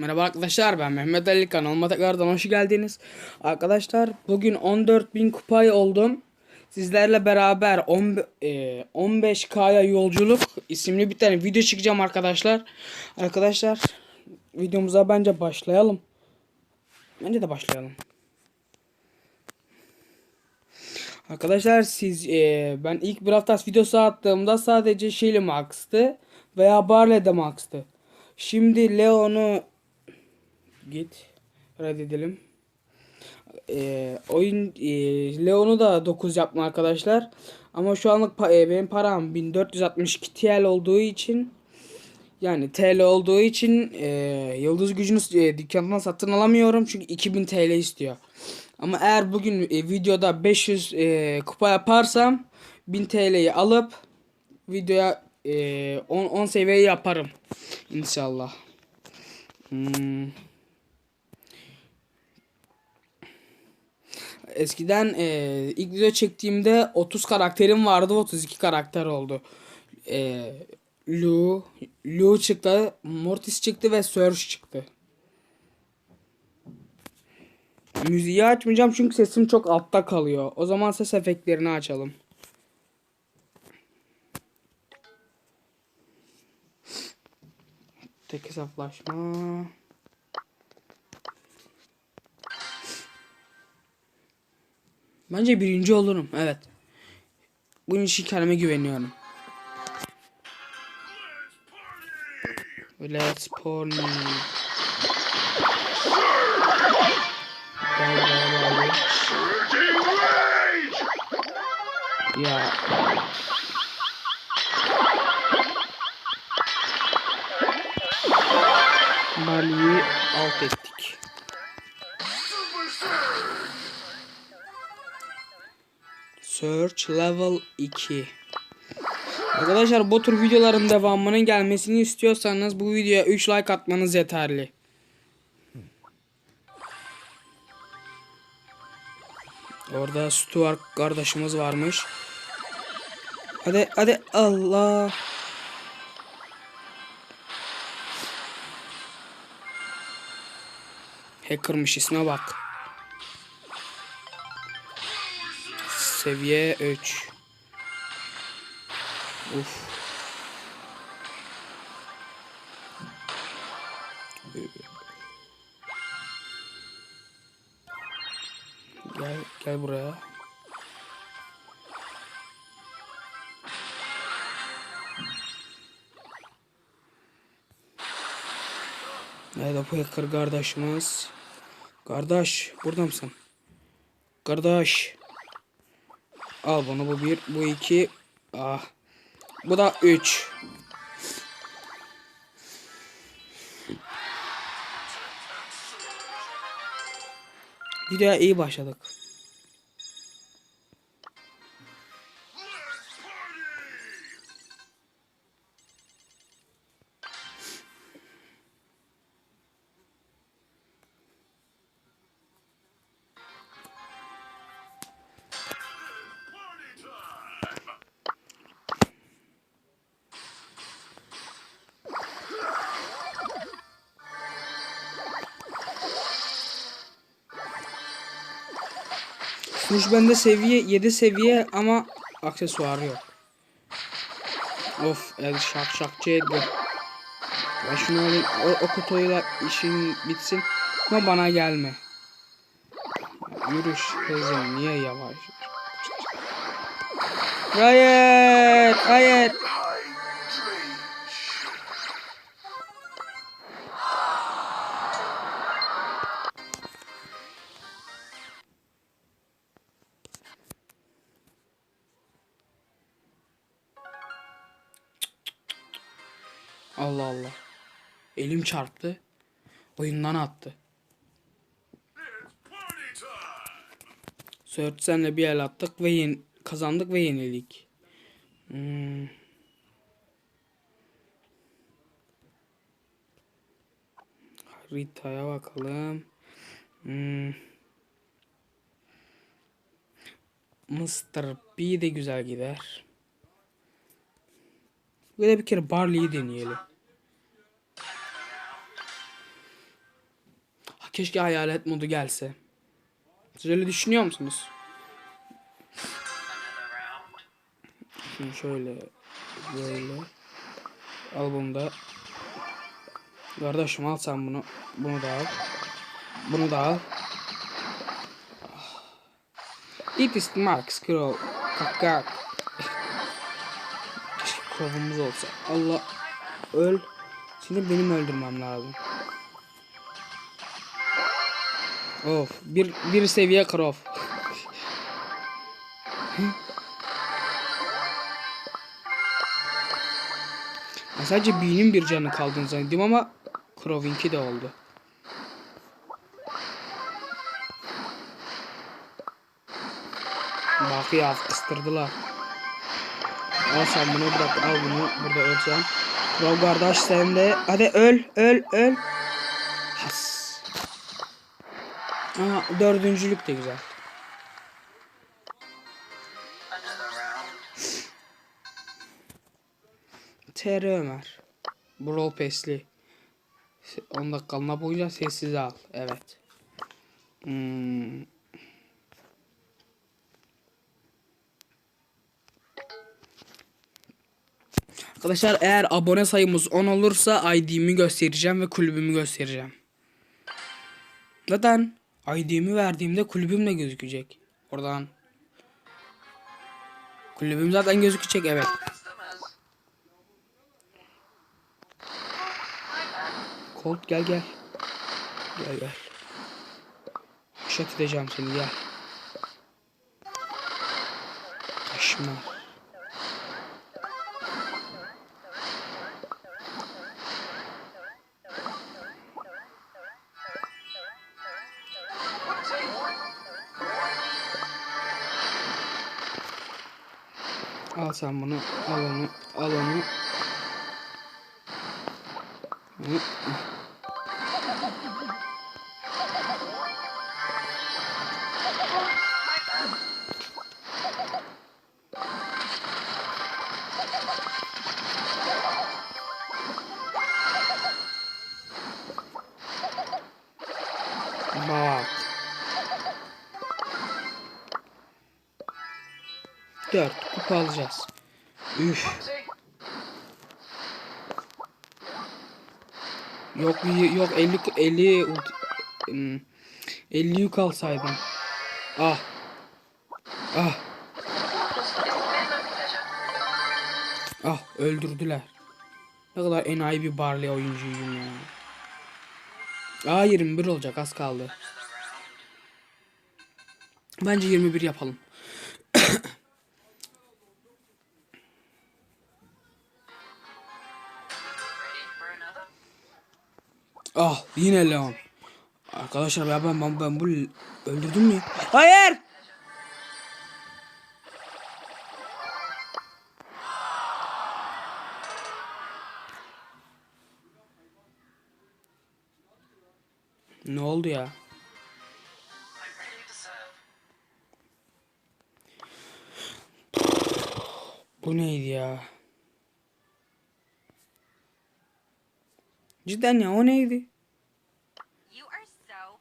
Merhaba arkadaşlar ben Mehmet Ali kanalıma tekrardan hoş geldiniz. Arkadaşlar bugün 14.000 kupay oldum. Sizlerle beraber 10, e, 15K'ya yolculuk isimli bir tane video çekeceğim arkadaşlar. Arkadaşlar videomuza bence başlayalım. Bence de başlayalım. Arkadaşlar siz e, ben ilk bir hafta videosu attığımda sadece Shelly Max'tı veya Barley de Max'tı. Şimdi Leon'u git reddedelim. E, oyun e, Leon'u da 9 yapma arkadaşlar. Ama şu anlık pa- e, benim param 1462 TL olduğu için yani TL olduğu için e, yıldız gücünü e, dükkandan satın alamıyorum çünkü 2000 TL istiyor. Ama eğer bugün e, videoda 500 e, kupa yaparsam 1000 TL'yi alıp videoya e, 10, 10 seviye yaparım inşallah. Hmm. Eskiden e, ilk video çektiğimde 30 karakterim vardı 32 karakter oldu. E, Lu, Lu çıktı, Mortis çıktı ve Surge çıktı. Müziği açmayacağım çünkü sesim çok altta kalıyor. O zaman ses efektlerini açalım. Tek hesaplaşma. Bence birinci olurum. Evet. Bunun için kendime güveniyorum. Let's party. Ya. Mali'yi alt ettik. Search level 2. Arkadaşlar bu tür videoların devamının gelmesini istiyorsanız bu videoya 3 like atmanız yeterli. Orada Stuart kardeşimiz varmış. Hadi hadi Allah. Hacker'mış isme bak. Seviye 3. Uf. Gel gel buraya. Nerede bu hacker kardeşimiz? Kardeş burada mısın? Kardeş. Al bunu bu bir bu iki. Ah. Bu da üç. Videoya iyi başladık. Suç bende seviye 7 seviye ama aksesuarı yok. Of el şak şakçı etti. Ben şunu alayım. O, o kutuyla işin bitsin. Ama bana gelme. Yürüş kızım niye yavaş? Hayır, hayır. Allah Allah. Elim çarptı. Oyundan attı. Sört senle bir el attık ve yen kazandık ve yenildik. Hmm. Haritaya bakalım. Hmm. Mr. B de güzel gider. Böyle bir kere Barley'i deneyelim. Keşke hayalet modu gelse. Siz öyle düşünüyor musunuz? Şimdi şöyle böyle. Al bunu da. Kardeşim al sen bunu. Bunu da al. Bunu da al. It is Max Crow kaka Keşke Crow'umuz olsa. Allah öl. Şimdi benim öldürmem lazım Of bir bir seviye Ben sadece B'nin bir canı kaldığını zannediyorum ama Crow'inki de oldu. Bak ya kıstırdılar. Al sen bunu bırak al bunu burada ölsen. Crow kardeş sen de hadi öl öl öl. Aa, dördüncülük de güzel. TR Ömer. Brawl Pass'li. 10 dakikalığına boyunca sessiz al. Evet. Hmm. Arkadaşlar eğer abone sayımız 10 olursa ID'mi göstereceğim ve kulübümü göstereceğim. Zaten ID'mi verdiğimde kulübüm de gözükecek. Oradan. Kulübüm zaten gözükecek evet. Colt gel gel. Gel gel. Şat edeceğim seni gel. Kaşma. Al sen bunu, al onu, al onu. Bak. Dört kupa alacağız. Üf. Yok yok 50 50 ulti- hmm, 50 yük alsaydım. Ah. Ah. Ah öldürdüler. Ne kadar enayi bir Barley oyuncuydum ya. Aa 21 olacak az kaldı. Bence 21 yapalım. Ah yine Leon. Arkadaşlar ya ben ben, ben bu öldürdüm mü? Hayır. Ne oldu ya? Bu neydi ya? Cidden ya o neydi? Oh.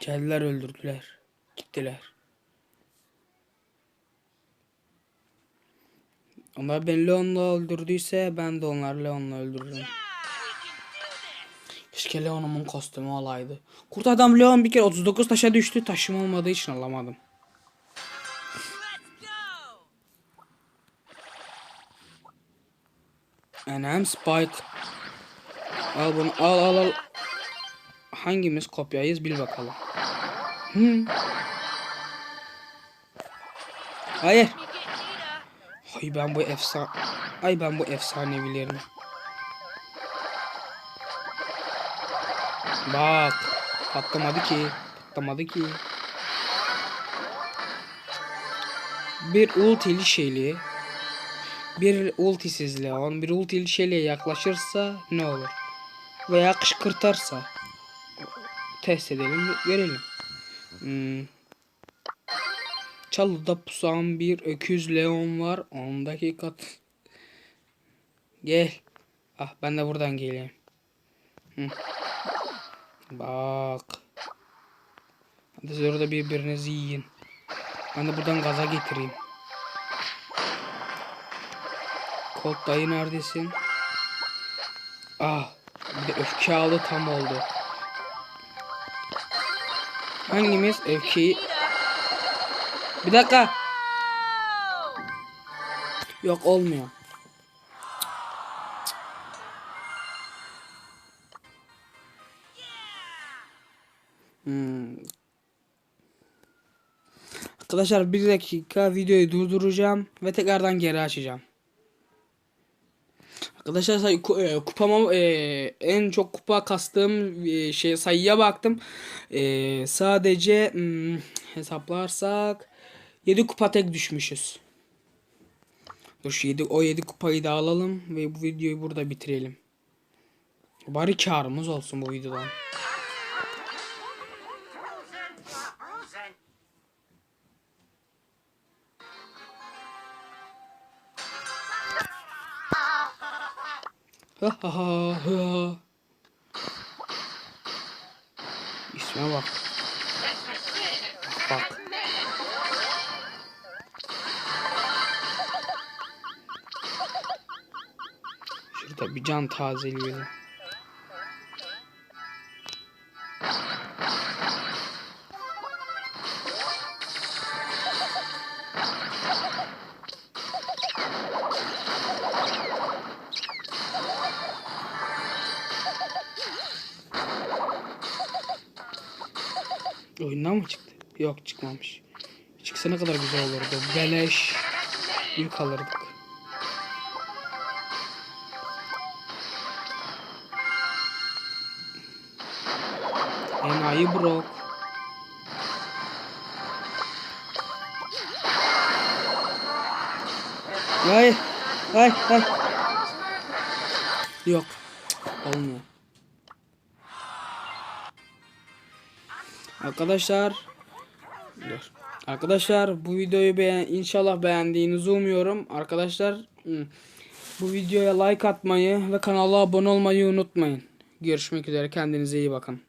Geldiler öldürdüler. Gittiler. Onlar beni Leon'la öldürdüyse ben de onları Leon'la öldürürüm. Keşke Leon'umun kostümü olaydı. Kurt adam Leon bir kere 39 taşa düştü. Taşım olmadığı için alamadım. Enem Spike. Al bunu al al al. Hangimiz kopyayız bil bakalım. Hmm. Hayır. Ay ben bu efsane Ay ben bu efsanevilerim. Bak. Patlamadı ki. Patlamadı ki. Bir ultili şeyli. Bir ultisiz Leon. Bir ultili şeyliğe yaklaşırsa ne olur? Veya kışkırtarsa. Test edelim görelim. Hmm. Çalıda pusan bir öküz Leon var. 10 dakika. Gel. Ah ben de buradan geleyim. Hı. Bak. Hadi siz orada birbirinizi yiyin. Ben de buradan gaza getireyim. Colt dayı neredesin? Ah. Bir de öfke aldı tam oldu. Hangimiz öfkeyi... Bir dakika. Yok olmuyor. Hmm. Arkadaşlar bir dakika videoyu durduracağım ve tekrardan geri açacağım. Arkadaşlar say e, kupama e, en çok kupa kastığım e, şey sayıya baktım. E, sadece hmm, hesaplarsak 7 kupa tek düşmüşüz. Dur şu 7 o 7 kupayı da alalım ve bu videoyu burada bitirelim. Bari karımız olsun bu videodan. İsme bak. Bak. Şurada bir can tazeliyor. Oyundan mı çıktı? Yok çıkmamış. Çıksa ne kadar güzel olurdu. Beleş. Yük alırdık. Enayi Brock. Hayır. Hayır. Hayır. Yok. Olmuyor. Arkadaşlar dur. Arkadaşlar bu videoyu beğen inşallah beğendiğinizi umuyorum. Arkadaşlar bu videoya like atmayı ve kanala abone olmayı unutmayın. Görüşmek üzere kendinize iyi bakın.